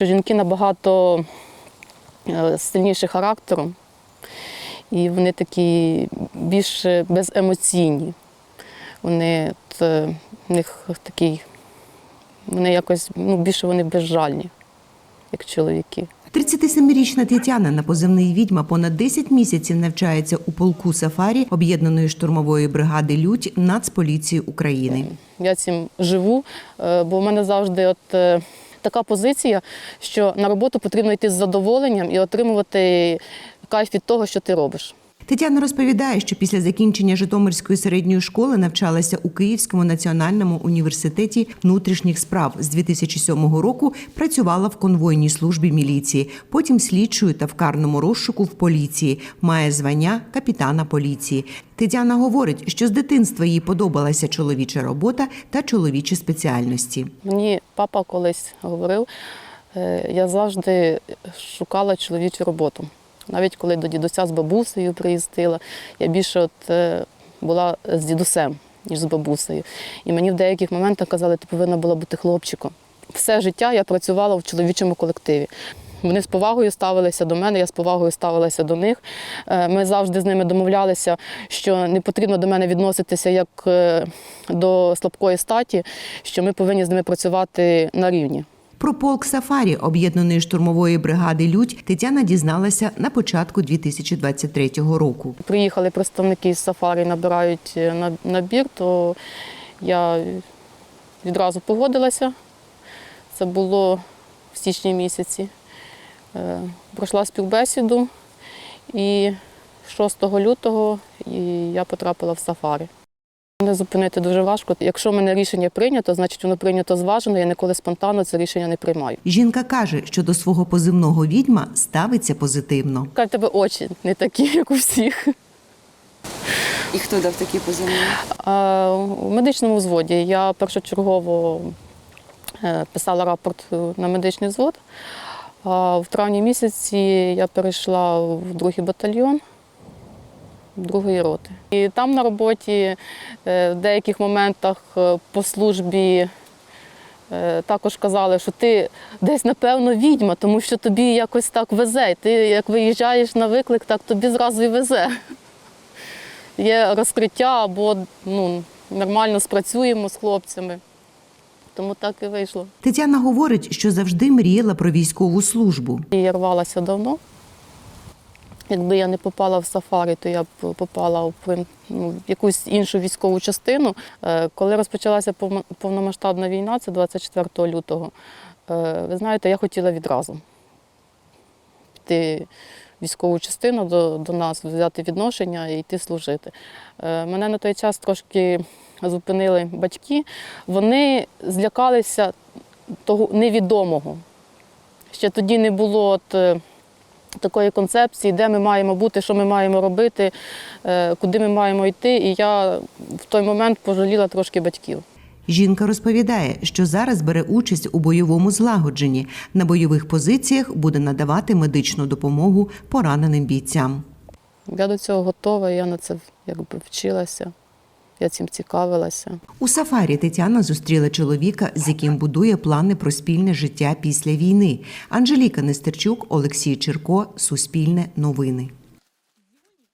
Жінки набагато е, сильніші характером, і вони такі більш беземоційні. Вони от, е, в них такий, вони якось ну, більше вони безжальні, як чоловіки. 37-річна Тетяна на позивний відьма понад 10 місяців навчається у полку сафарі об'єднаної штурмової бригади Лють Нацполіції України. Я цим живу, е, бо в мене завжди от така позиція, що на роботу потрібно йти з задоволенням і отримувати кайф від того, що ти робиш. Тетяна розповідає, що після закінчення Житомирської середньої школи навчалася у Київському національному університеті внутрішніх справ. З 2007 року працювала в конвойній службі міліції, потім слідчою та в карному розшуку в поліції. Має звання капітана поліції. Тетяна говорить, що з дитинства їй подобалася чоловіча робота та чоловічі спеціальності. Мені папа колись говорив, е, я завжди шукала чоловічу роботу. Навіть коли до дідуся з бабусею приїздила, я більше от е, була з дідусем, ніж з бабусею. І мені в деяких моментах казали, ти повинна була бути хлопчиком. Все життя я працювала в чоловічому колективі. Вони з повагою ставилися до мене, я з повагою ставилася до них. Е, Ми завжди з ними домовлялися, що не потрібно до мене відноситися як е, до слабкої статі, що ми повинні з ними працювати на рівні. Про полк сафарі об'єднаної штурмової бригади Лють Тетяна дізналася на початку 2023 року. Приїхали представники з сафарі, набирають е, набір, то я відразу погодилася. Це було в січні місяці. Е, Пройшла співбесіду і 6 лютого я потрапила в сафарі. Мене зупинити дуже важко. Якщо в мене рішення прийнято, значить воно прийнято зважено. Я ніколи спонтанно це рішення не приймаю. Жінка каже, що до свого позивного відьма ставиться позитивно. Кажуть, тебе очі не такі, як у всіх. І хто дав такі позивні? А, У медичному взводі я першочергово е, писала рапорт на медичний взвод. А в травні місяці я перейшла в другий батальйон другої роти. І там на роботі е, в деяких моментах е, по службі е, також казали, що ти десь, напевно, відьма, тому що тобі якось так везе. І Ти як виїжджаєш на виклик, так тобі зразу і везе є розкриття або ну, нормально спрацюємо з хлопцями. Тому так і вийшло. Тетяна говорить, що завжди мріяла про військову службу. Я рвалася давно. Якби я не попала в сафарі, то я б попала в ну, якусь іншу військову частину. Е, Коли розпочалася повномасштабна війна, це 24 лютого, е, ви знаєте, я хотіла відразу піти в військову частину до, до нас, взяти відношення і йти служити. Е, Мене на той час трошки зупинили батьки. Вони злякалися того невідомого. Ще тоді не було от, такої концепції, де ми маємо бути, що ми маємо робити, е, куди ми маємо йти. І я в той момент пожаліла трошки батьків. Жінка розповідає, що зараз бере участь у бойовому злагодженні. На бойових позиціях буде надавати медичну допомогу пораненим бійцям. Я до цього готова, я на це якби вчилася, я цим цікавилася. У сафарі Тетяна зустріла чоловіка, з яким будує плани про спільне життя після війни. Анжеліка Нестерчук, Олексій Черко, Суспільне новини.